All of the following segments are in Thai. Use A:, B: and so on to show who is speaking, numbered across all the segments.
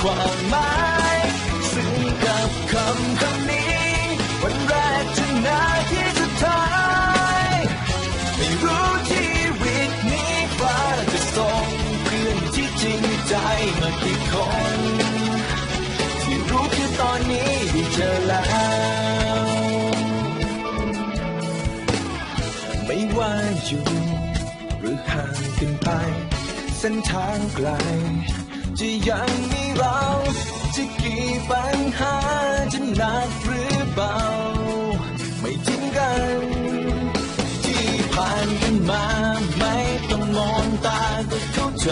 A: ความหมายซึ่งกับคำคำนี้ วันแรกจนนาทีสุดท้าย ไม่รู้ชีวิตนี้ฟ้าจะส่งเพื่อนที่จริงใจมากี่คน ที่รู้คือตอนนี้ได้เจอแล้ว ไม่ว่าอยู่ หรือห่างกันไป เส้นทางไกลจะยังมี จะกี่ปัญหาจะหนักหรือเบา ไม่ทิ้งกัน ที่ผ่านกันมาไม่ต้องมองตาก็เข้าใจ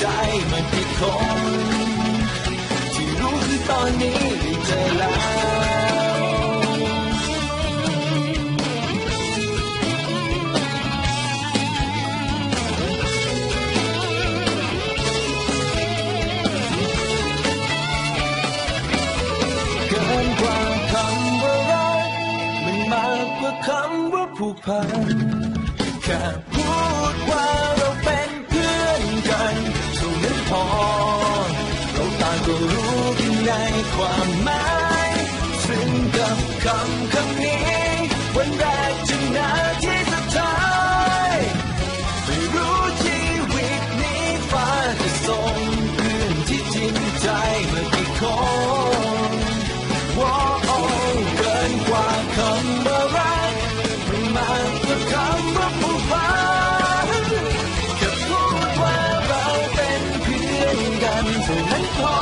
A: ใจมากี่คนที่รู้คือตอนนี้ได้เจอแล้วเกินกว่าคำว่ารักมันมากกว่าคำว่าผูกพันแค่พูดว่า อนเราต่างก็รู้กันในความหมายซึ่งกับคำคำนี้ เท่นั้นพอ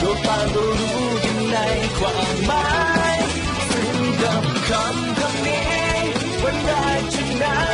A: ดวงตาเรารู้กังในความหมายซึ่งกับคำคำนี้วันใดกที่นั้น